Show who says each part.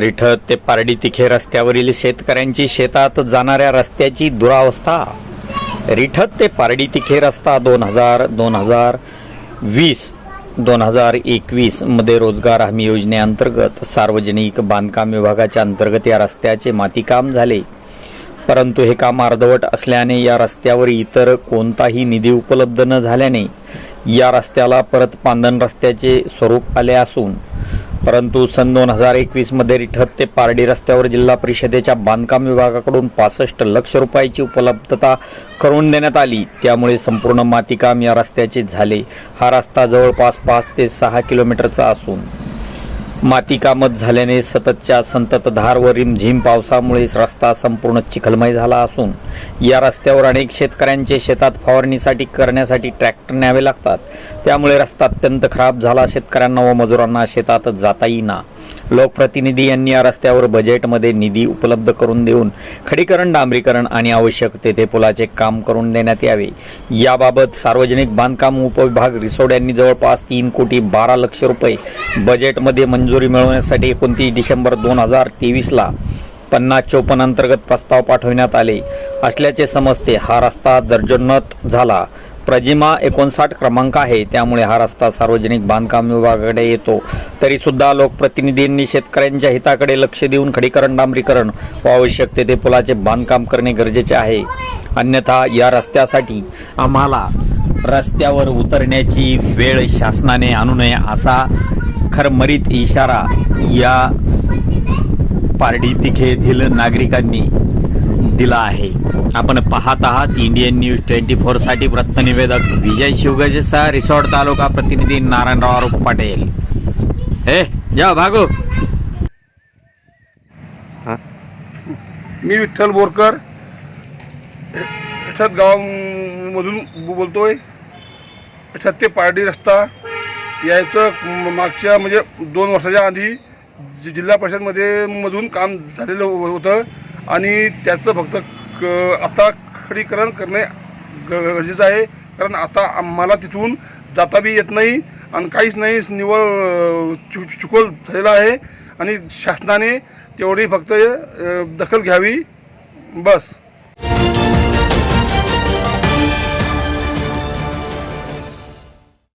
Speaker 1: रिठत ते पारडी तिखे रस्त्यावरील शेतकऱ्यांची शेतात जाणाऱ्या रस्त्याची दुरावस्था. रिठत ते पारडी तिखे रस्ता दोन हजार दोन हजार वीस दोन हजार एकवीसमध्ये रोजगार हमी योजनेअंतर्गत सार्वजनिक बांधकाम विभागाच्या अंतर्गत या रस्त्याचे मातीकाम झाले. परंतु हे काम अर्धवट असल्याने या रस्त्यावर इतर कोणताही निधी उपलब्ध न झाल्याने या रस्त्याला परत पांदन रस्त्याचे स्वरूप आले असून परंतु सन दोन हजार एकवीसमध्ये रिठत ते पारडी रस्त्यावर जिल्हा परिषदेच्या बांधकाम विभागाकडून पासष्ट लक्ष रुपयाची उपलब्धता करून देण्यात आली. त्यामुळे संपूर्ण मातीकाम या रस्त्याचे झाले. हा रस्ता जवळपास पाच ते सहा किलोमीटरचा असून मातीकामत झाल्याने सततच्या संततधार व रिमझिम पावसामुळे रस्ता संपूर्ण चिखलमय झाला असून या रस्त्यावर अनेक शेतकऱ्यांचे शेतात फवारणीसाठी करण्यासाठी ट्रॅक्टर न्यावे लागतात. त्यामुळे रस्ता अत्यंत खराब झाला. शेतकऱ्यांना व मजुरांना शेतात जाता येईना. लोकप्रतिनिधी यांनी या रस्त्यावर बजेटमध्ये निधी उपलब्ध करून देऊन खडीकरण डांबरीकरण आणि आवश्यक तेथे पुलाचे काम करून देण्यात यावे. याबाबत सार्वजनिक बांधकाम उपविभाग रिसोड यांनी जवळपास तीन कोटी बारा लक्ष रुपये बजेटमध्ये मंजूर मिळवण्यासाठी एकोणतीस डिसेंबर दोन हजार तेवीसला पन्नास चौपन्न अंतर्गत प्रस्ताव पाठवण्यात आले. असल्याचे समजते हा रस्ता दर्जोन्नत झाला. प्रजिमा एकोणसाठ क्रमांक आहे. त्यामुळे हा रस्ता सार्वजनिक बांधकाम विभागाकडे येतो. तरीसुद्धा लोकप्रतिनिधींनी शेतकऱ्यांच्या हिताकडे लक्ष देऊन खडीकरण डांबरीकरण व आवश्यक तेथे पुलाचे बांधकाम करणे गरजेचे आहे. अन्यथा या रस्त्यासाठी आम्हाला रस्त्यावर उतरण्याची वेळ शासनाने आणू नये असा खरमरीत इशारा या पारडी तिखे येथील नागरिकांनी दिला आहे. आपण पाहत आहात इंडियन न्यूज ट्वेंटी फोरसाठी निवेदक विजय शिवगजेसह रिसॉर्ट तालुका प्रतिनिधी नारायणराव आरोप हे जा भागो.
Speaker 2: मी विठ्ठल बोरकर. गावामधून बोलतोय. विठ्ठल ते पारडी रस्ता. यायचं मागच्या म्हणजे दोन वर्षाच्या आधी जि- जिल्हा परिषदमध्ये मधून काम झालेलं हो-, होतं आणि त्याचं फक्त क आता खडीकरण करणे ग- गरजेचं आहे. कारण आता आम्हाला तिथून जाता बी येत नाही आणि काहीच नाही निवळ चु चुकोल झालेला आहे. आणि शासनाने तेवढी फक्त दखल घ्यावी. बस.